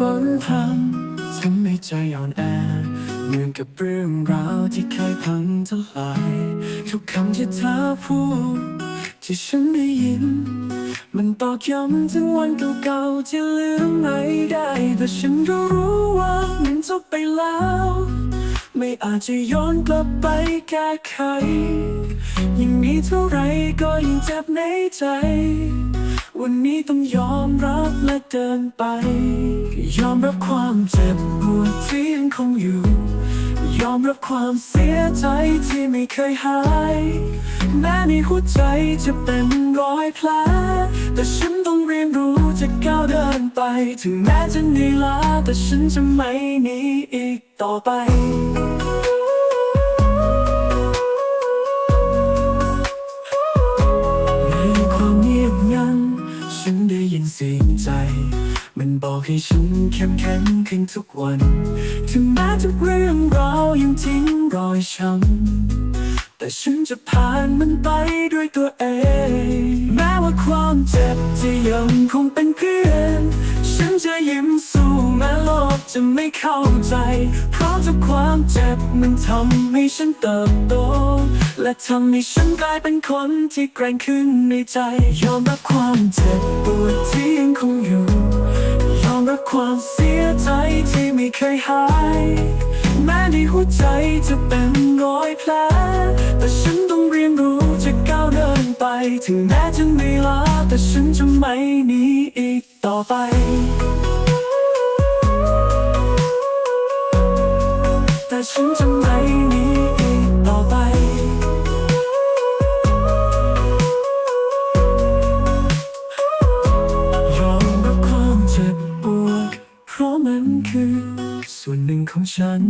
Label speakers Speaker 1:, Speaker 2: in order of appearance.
Speaker 1: พรำทำให้ใจอ่อนแอ เหมือนกับเรื่องราวที่เคยพังทลายทุกคำที่เธอพูด ที่ฉันได้ยิน มันตอกย้ำถึงวันเก่าๆที่ลืมไม่ได้ แต่ฉันก็รู้ว่ามันจบไปแล้ว ไม่อาจจะย้อนกลับไปแก้ไขยิ่งมีเท่าไรก็ยิ่งเจ็บในใจ วันนี้ต้องยอมรับและเดินไป ยอมรับความเจ็บปวดที่ยังคงอยู่ ยอมรับความเสียใจที่ไม่เคยหาย แม้ในหัวใจจะเป็นรอยแผลแต่ฉันต้องเรียนรู้จะก้าวเดินไป ถึงแม้จะเหนื่อยล้าแต่ฉันจะไม่หนีอีกต่อไป ฉันได้ยินเสียงใจ มันบอกให้ฉันเข้มแข็งขึ้นทุกวัน ถึงแม้ทุกเรื่องราวยังทิ้งรอยช้ำแต่ฉันจะผ่านมันไปด้วยตัวเอง จะไม่เข้าใจ เพราะทุกความเจ็บมันทำให้ฉันเติบโต และทำให้ฉันกลายเป็นคนที่แกร่งขึ้นในใจ ยอมรับความเจ็บปวดที่ยังคงอยู่ ยอมรับความเสียใจที่ไม่เคยหาย แม้ในหัวใจจะเป็นรอยแผล แต่ฉันต้องเรียนรู้จะก้าวเดินไป ถึงแม้จะไม่ลาแต่ฉันจะไม่หนีอีกต่อไป ฉันจะไม่มีอีกต่อไป ยอมรับความเจ็บปวด เพราะมันคือส่วนหนึ่งของฉัน